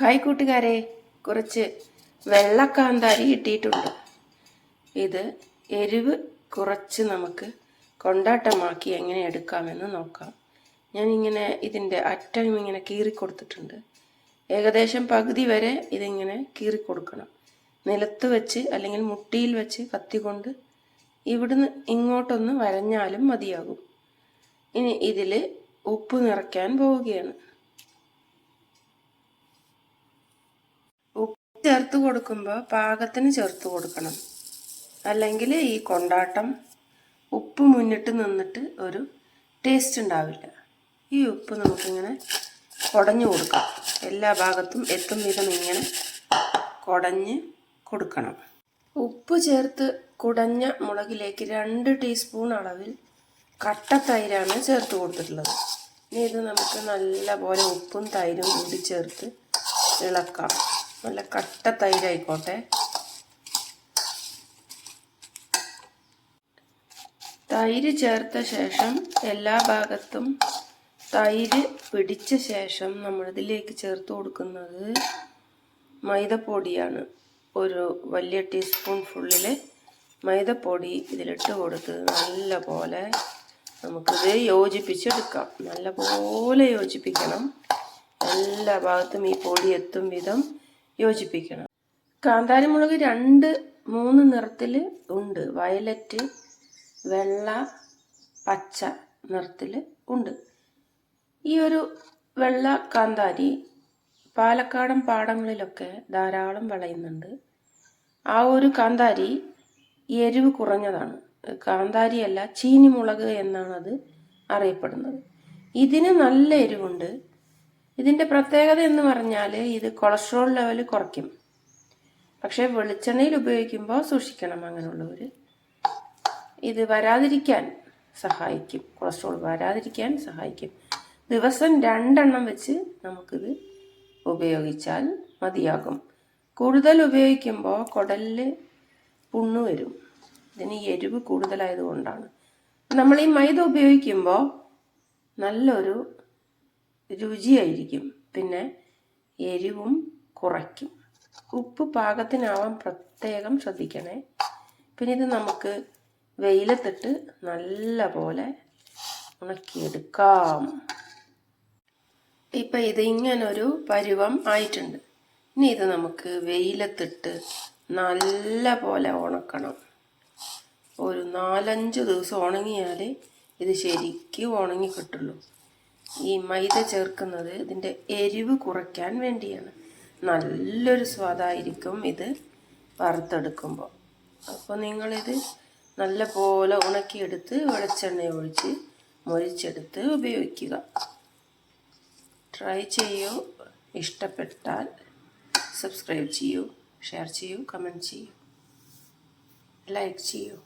Hi കൂട്ടുകാരെ. കുറച്ച് വെള്ളക്കാന്താരി കിട്ടിയിട്ടുണ്ട്. ഇത് എരിവ് കുറച്ച് നമുക്ക് കൊണ്ടാട്ടമാക്കി എങ്ങനെ എടുക്കാമെന്ന് നോക്കാം. ഞാൻ ഇങ്ങനെ ഇതിന്റെ അറ്റം ഇങ്ങനെ കീറി കൊടുത്തിട്ടുണ്ട്. ഏകദേശം പകുതി വരെ ഇതിങ്ങനെ കീറി കൊടുക്കണം. നിലത്ത് വെച്ച് അല്ലെങ്കിൽ മുട്ടിയിൽ വെച്ച് കത്തി കൊണ്ട് ഇവിടുന്ന് ഇങ്ങോട്ടൊന്ന് വരഞ്ഞാലും മതിയാകും. ഇനി ഇതിൽ ഉപ്പ് നിറയ്ക്കാൻ പോവുകയാണ് ഉപ്പ് ചേർത്ത് കൊടുക്കുമ്പോൾ പാകത്തിന് ചേർത്ത് കൊടുക്കണം. അല്ലെങ്കിൽ ഈ കൊണ്ടാട്ടം ഉപ്പ് മുന്നിട്ട് നിന്നിട്ട് ഒരു ടേസ്റ്റ് ഉണ്ടാവില്ല. ഈ ഉപ്പ് നമുക്കിങ്ങനെ കുടഞ്ഞു കൊടുക്കാം. എല്ലാ ഭാഗത്തും എത്തും വിധം ഇങ്ങനെ കുടഞ്ഞ് കൊടുക്കണം. ഉപ്പ് ചേർത്ത് കുടഞ്ഞ മുളകിലേക്ക് രണ്ട് ടീസ്പൂൺ അളവിൽ കട്ട തൈരാണ് ചേർത്ത് കൊടുത്തിട്ടുള്ളത്. ഇനി ഇത് നമുക്ക് നല്ല പോലെ ഉപ്പും തൈരും കൂടി ചേർത്ത് ഇളക്കാം. നല്ല കട്ട തൈരായിക്കോട്ടെ. തൈര് ചേർത്ത ശേഷം എല്ലാ ഭാഗത്തും തൈര് പിടിച്ച ശേഷം നമ്മൾ ഇതിലേക്ക് ചേർത്ത് കൊടുക്കുന്നത് മൈദപ്പൊടിയാണ്. ഒരു വലിയ ടീസ്പൂൺ ഫുള്ളിൽ മൈദപ്പൊടി ഇതിലിട്ട് കൊടുത്ത് നല്ല പോലെ നമുക്കിത് യോജിപ്പിച്ചെടുക്കാം. നല്ല പോലെ യോജിപ്പിക്കണം. എല്ലാ ഭാഗത്തും ഈ പൊടി എത്തും വിധം യോജിപ്പിക്കണം. കാന്താരി മുളക് രണ്ട് മൂന്ന് നിറത്തിൽ ഉണ്ട്. വയലറ്റ് വെള്ള പച്ച നിറത്തിൽ ഉണ്ട്. ഈ ഒരു വെള്ള കാന്താരി പാലക്കാടൻ പാടങ്ങളിലൊക്കെ ധാരാളം വിളയുന്നുണ്ട്. ആ ഒരു കാന്താരി എരിവ് കുറഞ്ഞതാണ്. കാന്താരിയല്ല ചീനിമുളക് എന്നാണ് അത് അറിയപ്പെടുന്നത്. ഇതിന് നല്ല എരിവുണ്ട്. ഇതിന്റെ പ്രത്യേകത എന്ന് പറഞ്ഞാൽ ഇത് കൊളസ്ട്രോൾ ലെവൽ കുറയ്ക്കും. പക്ഷേ വെളിച്ചെണ്ണയിൽ ഉപയോഗിക്കുമ്പോൾ സൂക്ഷിക്കണം അങ്ങനെയുള്ളവർ ഇത് വരാതിരിക്കാൻ സഹായിക്കും. കൊളസ്ട്രോൾ വരാതിരിക്കാൻ സഹായിക്കും. ദിവസം രണ്ടെണ്ണം വെച്ച് നമുക്കിത് ഉപയോഗിച്ചാൽ മതിയാകും. കൂടുതൽ ഉപയോഗിക്കുമ്പോൾ കുടലിൽ പുണ്ണു വരും. ഇതിന് എരിവ് കൂടുതലായതുകൊണ്ടാണ് നമ്മൾ ഈ മൈദ ഉപയോഗിക്കുമ്പോൾ നല്ലൊരു രുചിയായിരിക്കും. പിന്നെ എരിവും കുറയ്ക്കും. ഉപ്പ് പാകത്തിനാവാൻ പ്രത്യേകം ശ്രദ്ധിക്കണേ. പിന്നെ ഇത് നമുക്ക് വെയിലത്തിട്ട് നല്ല പോലെ ഉണക്കിയെടുക്കാം. ഇപ്പം ഇത് ഇങ്ങനൊരു പരുവം ആയിട്ടുണ്ട്. ഇനി ഇത് നമുക്ക് വെയിലത്തിട്ട് നല്ല പോലെ ഉണക്കണം. ഒരു നാലഞ്ച് ദിവസം ഉണങ്ങിയാൽ ഇത് ശരിക്കും ഉണങ്ങി കിട്ടുള്ളൂ. ഈ മൈദ ചേർക്കുന്നത് ഇതിന്റെ എരിവ് കുറയ്ക്കാൻ വേണ്ടിയാണ്. നല്ലൊരു സ്വാദായിരിക്കും ഇത് വറുത്തെടുക്കുമ്പോൾ. അപ്പോൾ നിങ്ങളിത് നല്ല പോലെ ഉണക്കിയെടുത്ത് വെളിച്ചെണ്ണ ഒഴിച്ച് മുരിച്ചെടുത്ത് ഉപയോഗിക്കുക. ട്രൈ ചെയ്യൂ. ഇഷ്ടപ്പെട്ടാൽ സബ്സ്ക്രൈബ് ചെയ്യൂ ഷെയർ ചെയ്യൂ കമന്റ് ചെയ്യൂ ലൈക്ക് ചെയ്യൂ.